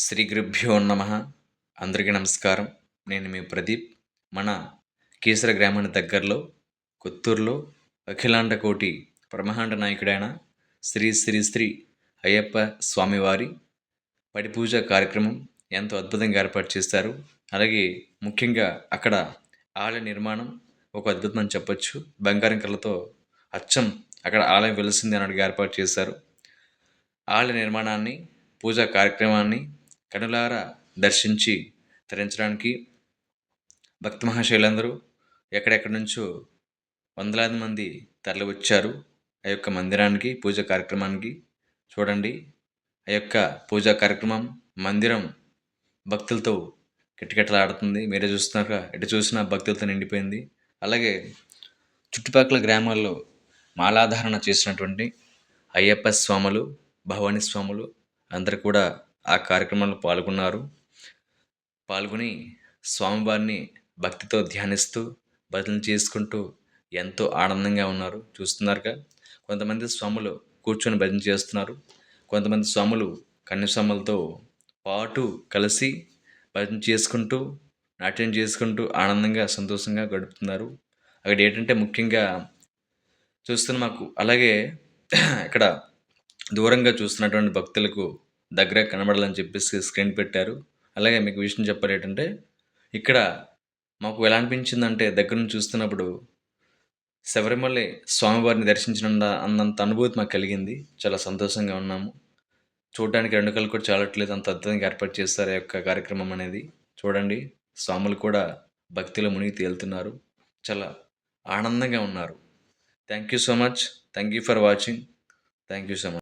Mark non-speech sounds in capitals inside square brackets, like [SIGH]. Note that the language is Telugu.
శ్రీ గురుభ్యో నమ. అందరికీ నమస్కారం. నేను మీ ప్రదీప్. మన కీసర గ్రామానికి దగ్గరలో కొత్తూరులో అఖిలాండ కోటి బ్రహ్మాండ నాయకుడైన శ్రీ శ్రీ శ్రీ అయ్యప్ప స్వామివారి పడిపూజ కార్యక్రమం ఎంతో అద్భుతంగా ఏర్పాటు చేస్తారు. అలాగే ముఖ్యంగా అక్కడ ఆలయ నిర్మాణం ఒక అద్భుతం అని చెప్పొచ్చు. బంగారం కళ్ళతో అచ్చం అక్కడ ఆలయం వెలిసింది అన్నట్టుగా ఏర్పాటు చేశారు. ఆలయ నిర్మాణాన్ని పూజా కార్యక్రమాన్ని కనులారా దర్శించి తరించడానికి భక్త మహాశైలందరూ ఎక్కడెక్కడి నుంచో వందలాది మంది తరలి వచ్చారు ఆ యొక్క మందిరానికి పూజ కార్యక్రమానికి చూడండి. ఆ యొక్క పూజా కార్యక్రమం మందిరం భక్తులతో కిటకిటలాడుతుంది. మీరే చూస్తున్నారు ఎటు చూసినా భక్తులతో నిండిపోయింది. అలాగే చుట్టుపక్కల గ్రామాల్లో మాలాధారణ చేసినటువంటి అయ్యప్ప స్వాములు భవానీ స్వాములు అందరూ కూడా ఆ కార్యక్రమంలో పాల్గొన్నారు. పాల్గొని స్వామివారిని భక్తితో ధ్యానిస్తూ భజన చేసుకుంటూ ఎంతో ఆనందంగా ఉన్నారు. చూస్తున్నారుగా కొంతమంది స్వాములు కూర్చొని భజన చేస్తున్నారు. కొంతమంది స్వాములు కన్యస్వాములతో పాటు కలిసి భజన చేసుకుంటూ నాట్యం చేసుకుంటూ ఆనందంగా సంతోషంగా గడుపుతున్నారు. అక్కడ ఏంటంటే ముఖ్యంగా చూస్తున్న మాకు అలాగే [CLEARS THROAT] ఇక్కడ దూరంగా చూస్తున్నటువంటి భక్తులకు దగ్గర కనబడాలని చెప్పేసి స్క్రీన్ పెట్టారు. అలాగే మీకు విషయం చెప్పాలి ఏంటంటే ఇక్కడ మాకు ఎలా అనిపించిందంటే దగ్గర నుంచి చూస్తున్నప్పుడు శబరిమల స్వామివారిని దర్శించిన అన్నంత అనుభూతి మాకు కలిగింది. చాలా సంతోషంగా ఉన్నాము. చూడడానికి రెండు కళ్ళు కూడా చాలట్లేదు. అంత అద్భుతంగా ఏర్పాటు చేస్తారు ఆ యొక్క కార్యక్రమం అనేది. చూడండి స్వాములు కూడా భక్తిలో మునిగి తేలుతున్నారు. చాలా ఆనందంగా ఉన్నారు. Thank you so much thank you for watching thank you so much